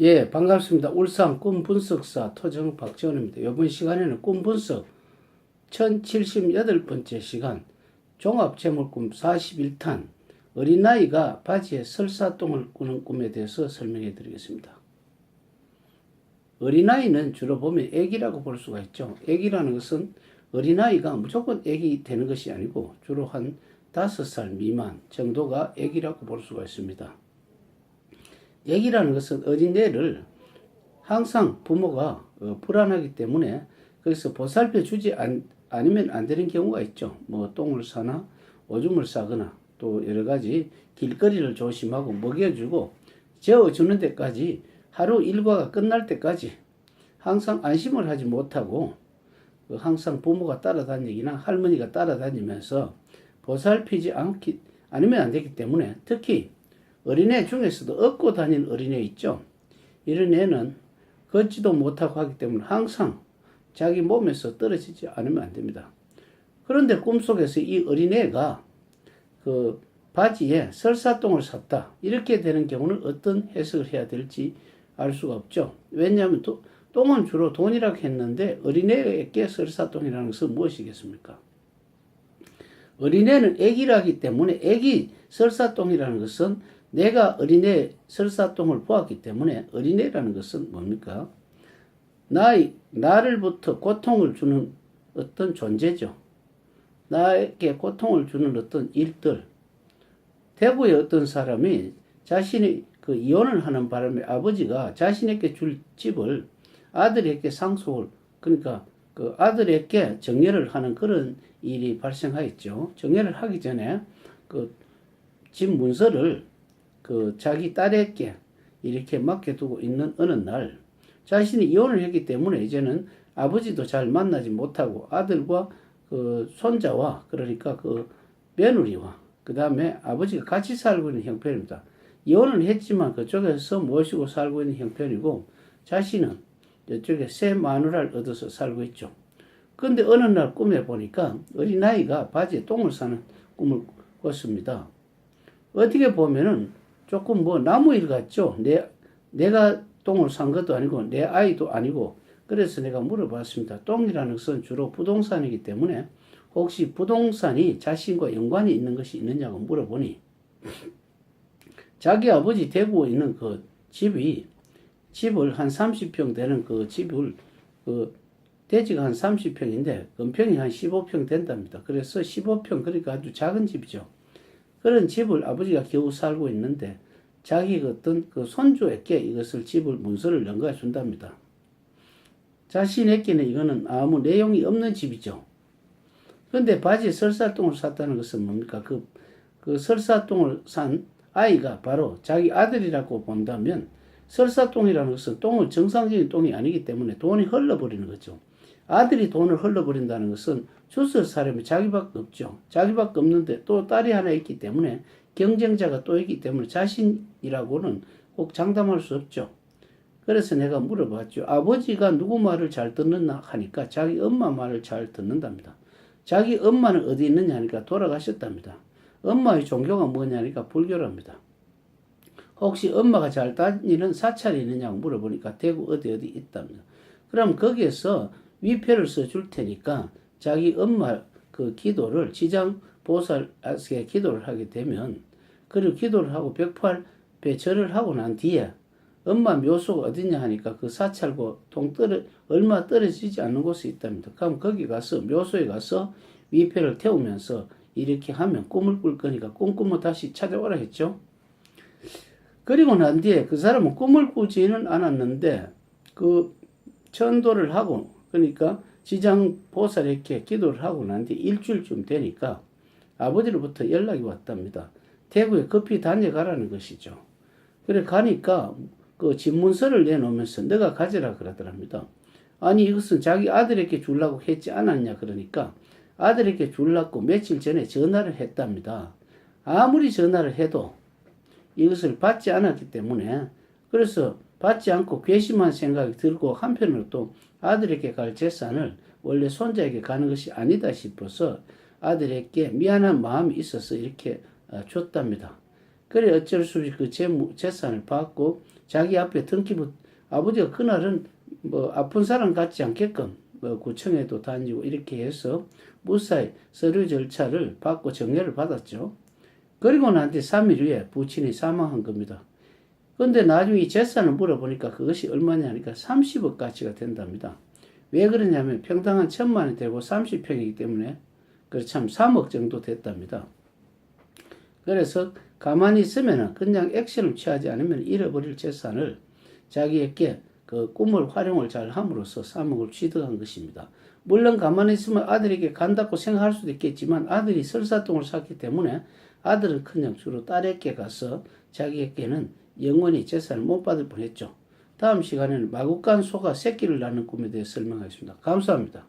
예, 반갑습니다. 울산 꿈 분석사 토정 박지원입니다. 이번 시간에는 꿈 분석 1078번째 시간 종합 재물꿈 41탄 어린아이가 바지에 설사똥을 꾸는 꿈에 대해서 설명해 드리겠습니다. 어린아이는 주로 보면 애기라고 볼 수가 있죠. 애기라는 것은 어린아이가 무조건 애기 되는 것이 아니고 주로 한 5살 미만 정도가 애기라고 볼 수가 있습니다. 얘기라는 것은 어린애를 항상 부모가 어, 불안하기 때문에 그래서 보살펴 주지 않, 않으면 안 되는 경우가 있죠. 뭐 똥을 싸나 오줌을 싸거나 또 여러 가지 길거리를 조심하고 먹여주고 재워주는 데까지 하루 일과가 끝날 때까지 항상 안심을 하지 못하고 그 항상 부모가 따라다니기나 할머니가 따라다니면서 보살피지 않기, 않으면 안 되기 때문에 특히 어린애 중에서도 업고 다니는 어린애 있죠. 이런 애는 걷지도 못하고 하기 때문에 항상 자기 몸에서 떨어지지 않으면 안 됩니다. 그런데 꿈속에서 이 어린애가 그 바지에 설사똥을 샀다. 이렇게 되는 경우는 어떤 해석을 해야 될지 알 수가 없죠. 왜냐하면 또, 똥은 주로 돈이라고 했는데 어린애에게 설사똥이라는 것은 무엇이겠습니까? 어린애는 애기라기 때문에 애기 설사똥이라는 것은 내가 어린애 설사똥을 보았기 때문에 어린애라는 것은 뭡니까? 나의, 나를부터 고통을 주는 어떤 존재죠. 나에게 고통을 주는 어떤 일들. 대구의 어떤 사람이 자신이 그 이혼을 하는 바람에 아버지가 자신에게 줄 집을 아들에게 상속을, 그러니까 그 아들에게 정리를 하는 그런 일이 발생하였죠. 정리를 하기 전에 그 집 문서를 그 자기 딸에게 이렇게 맡겨두고 있는 어느 날 자신이 이혼을 했기 때문에 이제는 아버지도 잘 만나지 못하고 아들과 그 손자와 그러니까 그 며느리와 그 다음에 아버지가 같이 살고 있는 형편입니다. 이혼을 했지만 그쪽에서 모시고 살고 있는 형편이고 자신은 이쪽에 새 마누라를 얻어서 살고 있죠. 근데 어느 날 꿈에 보니까 어린아이가 바지에 똥을 싸는 꿈을 꿨습니다. 어떻게 보면은 조금 뭐 나무 일 같죠. 내 내가 똥을 산 것도 아니고 내 아이도 아니고 그래서 내가 물어봤습니다. 똥이라는 것은 주로 부동산이기 때문에 혹시 부동산이 자신과 연관이 있는 것이 있느냐고 물어보니 자기 아버지 대구에 있는 그 집이 집을 한 30평 되는 그 집을 그 대지가 한 30평인데 건평이 한 15평 된답니다. 그래서 15평 그러니까 아주 작은 집이죠. 그런 집을 아버지가 겨우 살고 있는데 자기 어떤 그 손주에게 이것을 집을 문서를 연가해 준답니다. 자신에게는 이거는 아무 내용이 없는 집이죠. 그런데 바지에 설사똥을 샀다는 것은 뭡니까? 그, 그 설사똥을 산 아이가 바로 자기 아들이라고 본다면 설사똥이라는 것은 똥은 정상적인 똥이 아니기 때문에 돈이 흘러버리는 거죠. 아들이 돈을 흘러버린다는 것은 주술 사람이 자기밖에 없죠. 자기밖에 없는데 또 딸이 하나 있기 때문에 경쟁자가 또 있기 때문에 자신이라고는 꼭 장담할 수 없죠. 그래서 내가 물어봤죠. 아버지가 누구 말을 잘 듣는나 하니까 자기 엄마 말을 잘 듣는답니다. 자기 엄마는 어디 있느냐 하니까 돌아가셨답니다. 엄마의 종교가 뭐냐니까 불교랍니다. 혹시 엄마가 잘 다니는 사찰이 있느냐고 물어보니까 대구 어디 어디 있답니다. 그럼 거기에서 위표를 써줄 테니까 자기 엄마 그 기도를 지장 보살에게 기도를 하게 되면 그리고 기도를 하고 벽팔 배절을 하고 난 뒤에 엄마 묘소가 어디냐 하니까 그 사찰고 동떨어 얼마 떨어지지 않는 곳에 있답니다. 그럼 거기 가서 묘소에 가서 위패를 태우면서 이렇게 하면 꿈을 꿀 거니까 꿈꾸면 다시 찾아오라 했죠. 그리고 난 뒤에 그 사람은 꿈을 꾸지는 않았는데 그 천도를 하고 그러니까 지장 보살에게 기도를 하고 난 뒤 일주일쯤 되니까 아버지로부터 연락이 왔답니다. 대구에 급히 다녀가라는 것이죠. 그래 가니까 그 집문서를 내놓으면서 너가 가져라 그러더랍니다. 아니 이것은 자기 아들에게 주려고 했지 않았냐 그러니까 아들에게 주려고 며칠 전에 전화를 했답니다. 아무리 전화를 해도 이것을 받지 않았기 때문에 그래서 받지 않고 괘씸한 생각이 들고 한편으로 또 아들에게 갈 재산을 원래 손자에게 가는 것이 아니다 싶어서 아들에게 미안한 마음이 있어서 이렇게 줬답니다. 그래 어쩔 수 없이 그 재산을 받고 자기 앞에 등기부 아버지가 그날은 뭐 아픈 사람 같지 않게끔 뭐 구청에도 다니고 이렇게 해서 무사히 서류 절차를 받고 정례를 받았죠. 그리고 난 뒤 3일 후에 부친이 사망한 겁니다. 근데 나중에 이 재산을 물어보니까 그것이 얼마냐 하니까 30억 가치가 된답니다. 왜 그러냐면 평당 한 천만 원이 되고 30평이기 때문에 그참 3억 정도 됐답니다. 그래서 가만히 있으면 그냥 액션을 취하지 않으면 잃어버릴 재산을 자기에게 그 꿈을 활용을 잘 함으로써 3억을 취득한 것입니다. 물론 가만히 있으면 아들에게 간다고 생각할 수도 있겠지만 아들이 설사똥을 샀기 때문에 아들은 그냥 주로 딸에게 가서 자기에게는 영원히 재산을 못 받을 뻔했죠. 다음 시간에는 마구간 소가 새끼를 낳는 꿈에 대해 설명하겠습니다. 감사합니다.